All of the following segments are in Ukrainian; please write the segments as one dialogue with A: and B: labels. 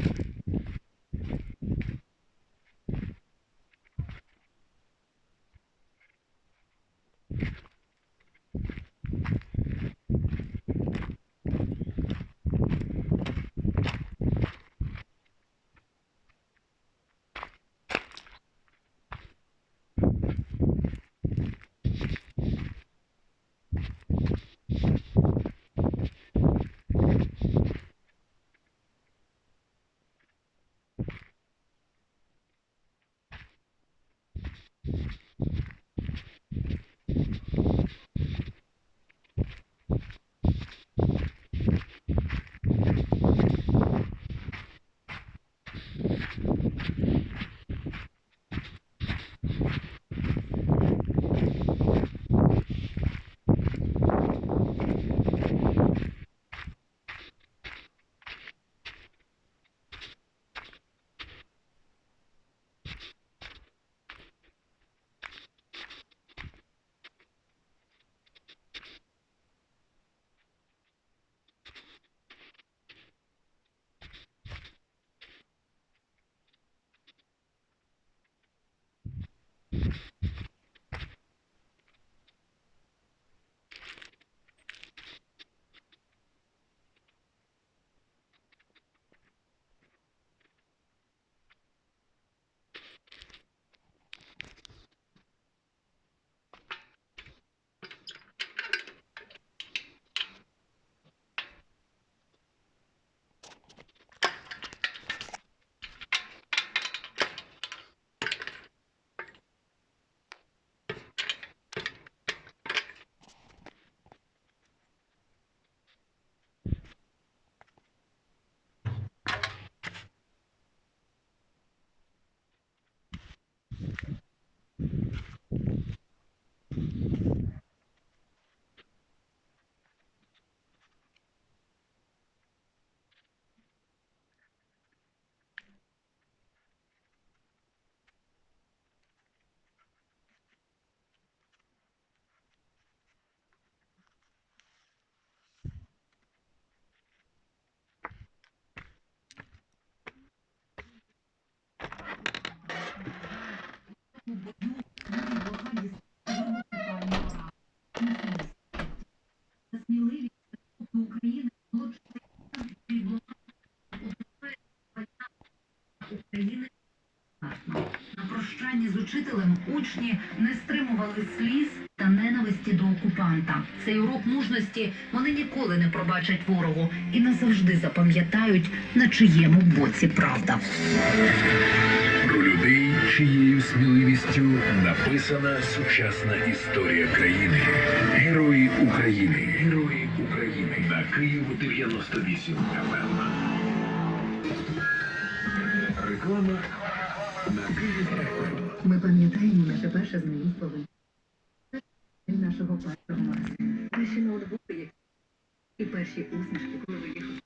A: you. Прощанні з учителем учні не стримували сліз та ненависті до окупанта. Цей урок мужності вони ніколи не пробачать ворогу і назавжди запам'ятають, на чиєму боці правда.
B: Про людей, чиєю сміливістю написана сучасна історія країни. Герої України. Герої України. На Київ 98 ФМ. Реклама.
A: Ми пам'ятаємо наше перше знайомство нашого Марса. Наші ноутбуки і перші усмішки, коли ви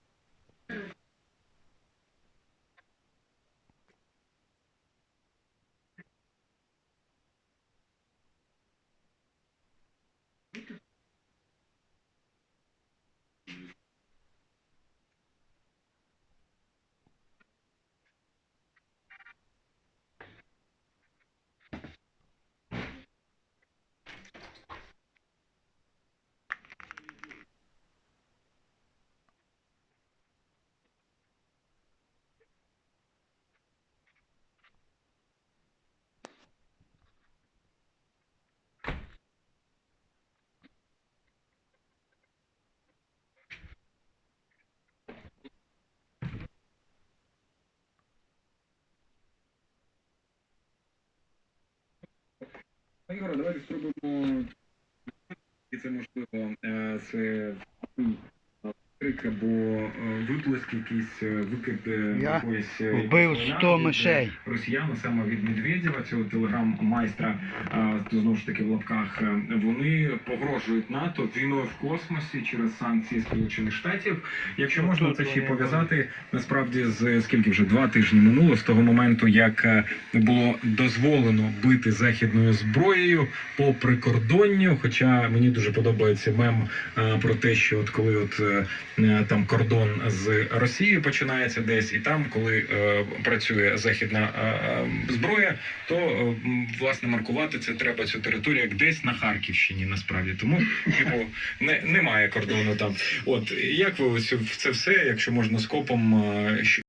C: Ігоре, давайте спробуємо, і це можливо, е, крик або виплеск, якийсь викид якоїсь
D: вбив 100 мишей.
C: е, Росіян, саме від Медведєва, цього телеграм-майстра, е, знову ж таки в лапках, е, вони погрожують НАТО війною в космосі через санкції Сполучених Штатів. Якщо можна це ще пов'язати насправді з скільки вже два тижні минуло з того моменту, як е, було дозволено бити західною зброєю по прикордонню. Хоча мені дуже подобається мем про те, що от коли от там кордон з Росією починається десь, і там, коли е, працює західна е, е, зброя, то е, власне маркувати це треба цю територію як десь на Харківщині, насправді. Тому типу не, немає кордону там. От як ви це все, якщо можна скопом, е,